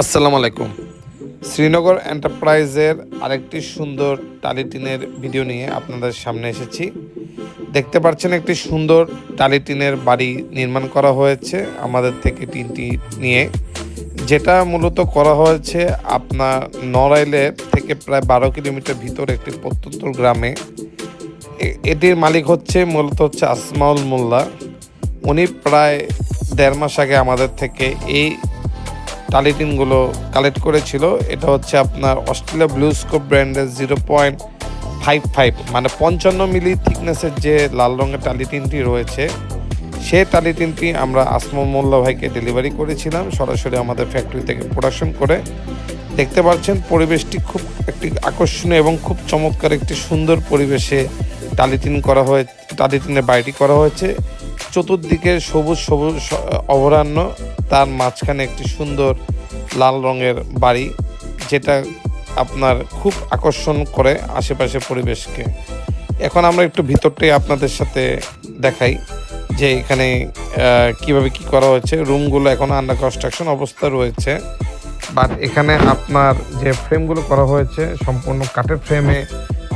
আসসালামু আলাইকুম শ্রীনগর এন্টারপ্রাইজের আরেকটি সুন্দর টালি টিনের ভিডিও নিয়ে আপনাদের সামনে এসেছি। দেখতে পাচ্ছেন একটি সুন্দর টালি টিনের বাড়ি নির্মাণ করা হয়েছে আমাদের থেকে টিনটি নিয়ে। যেটা মূলত করা হয়েছে আপনার নড়াইলের থেকে প্রায় বারো কিলোমিটার ভিতরে একটি প্রত্যন্ত গ্রামে। এটির মালিক হচ্ছে মূলত হচ্ছে আসমাউল মোল্লা। উনি প্রায় দেড় মাস আগে আমাদের থেকে এই টালিটিনগুলো কালেক্ট করেছিল। এটা হচ্ছে আপনার অস্ট্রেলিয়া ব্লু স্কোপ ব্র্যান্ডের জিরো পয়েন্ট ফাইভ ফাইভ মানে পঞ্চান্ন মিলি থিকনেসের যে লাল রঙের টালিটিনটি রয়েছে সেই টালিটিনটি আমরা আসমা মোল্লা ভাইকে ডেলিভারি করেছিলাম, সরাসরি আমাদের ফ্যাক্টরি থেকে প্রোডাকশন করে। দেখতে পাচ্ছেন, পরিবেশটি খুব একটি আকর্ষণীয় এবং খুব চমৎকার একটি সুন্দর পরিবেশে টালিটিন করা হয়ে টালিটিনের বাড়িটি করা হয়েছে। চতুর্দিকে সবুজ সবুজ অভয়ারণ্য। তার মাঝখানে একটি সুন্দর লাল রঙের বাড়ি, যেটা আপনার খুব আকর্ষণ করে আশেপাশে পরিবেশকে। এখন আমরা একটু ভিতরটাই আপনাদের সাথে দেখাই যে এখানে কীভাবে কি করা হয়েছে। রুমগুলো এখন আন্ডার কনস্ট্রাকশন অবস্থা রয়েছে। বাট এখানে আপনার যে ফ্রেমগুলো করা হয়েছে, সম্পূর্ণ কাঠের ফ্রেমে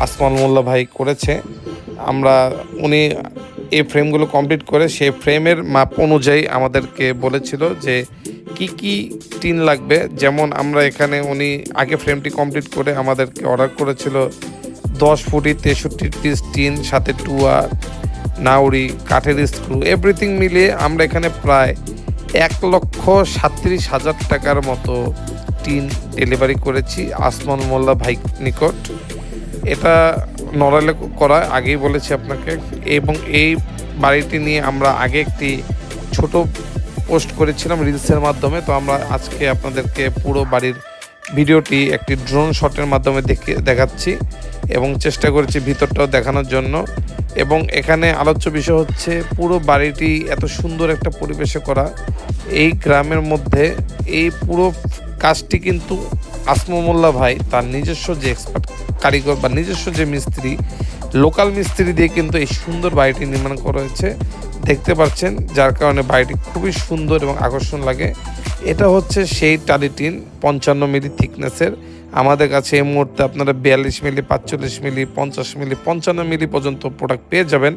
আসমান মোল্লা ভাই করেছে। আমরা, উনি এই ফ্রেমগুলো কমপ্লিট করে সেই ফ্রেমের মাপ অনুযায়ী আমাদেরকে বলেছিল যে কি কি টিন লাগবে। যেমন আমরা এখানে উনি আগে ফ্রেমটি কমপ্লিট করে আমাদেরকে অর্ডার করেছিল দশ ফুটি তেষট্টি পিস টিন, সাথে টুয়া, নাউরি, কাঠের স্ক্রু এভরিথিং মিলিয়ে আমরা এখানে প্রায় এক লক্ষ সাতত্রিশ হাজার টাকার মতো টিন ডেলিভারি করেছি আসমান মোল্লা ভাই নিকট। এটা নড়ালে করা, আগেই বলেছি আপনাকে। এবং এই বাড়িটি নিয়ে আমরা আগে একটি ছোট পোস্ট করেছিলাম রিলসের মাধ্যমে। তো আমরা আজকে আপনাদেরকে পুরো বাড়ির ভিডিওটি একটি ড্রোন শটের মাধ্যমে দেখে, দেখাচ্ছি এবং চেষ্টা করেছি ভিতরটাও দেখানোর জন্য। এবং এখানে আলোচ্য বিষয় হচ্ছে, পুরো বাড়িটি এত সুন্দর একটা পরিবেশে করা। এই গ্রামের মধ্যে এই পুরো কাজটি কিন্তু আসমমোল্লা ভাই তার নিজস্ব যে এক্সপার্ট কারিগর বা নিজস্ব যে মিস্ত্রি, লোকাল মিস্ত্রি দিয়ে কিন্তু এই সুন্দর বাড়িটি নির্মাণ করা হয়েছে। দেখতে পাচ্ছেন, যার কারণে বাড়িটি খুবই সুন্দর এবং আকর্ষণ লাগে। এটা হচ্ছে সেই টালিটিন পঞ্চান্ন মিলি থিকনেসের। আমাদের কাছে এই মুহূর্তে আপনারা বিয়াল্লিশ মিলি, পাঁচচল্লিশ মিলি, পঞ্চাশ মিলি, পঞ্চান্ন মিলি পর্যন্ত প্রোডাক্ট পেয়ে যাবেন।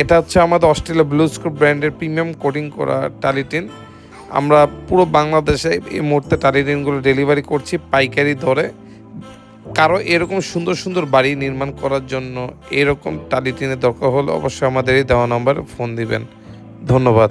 এটা হচ্ছে আমাদের অস্ট্রেলিয়া ব্লু স্কোপ ব্র্যান্ডের প্রিমিয়াম কোটিং করা টালিটিন। আমরা পুরো বাংলাদেশে এই মুহূর্তে টালিটিনগুলো ডেলিভারি করছি, পাইকারি ধরে কারও এরকম সুন্দর সুন্দর বাড়ি নির্মাণ করার জন্য এরকম টালি টিনের দরকার হলে অবশ্যই আমাদের এই দেওয়া নম্বরে ফোন দিবেন। ধন্যবাদ।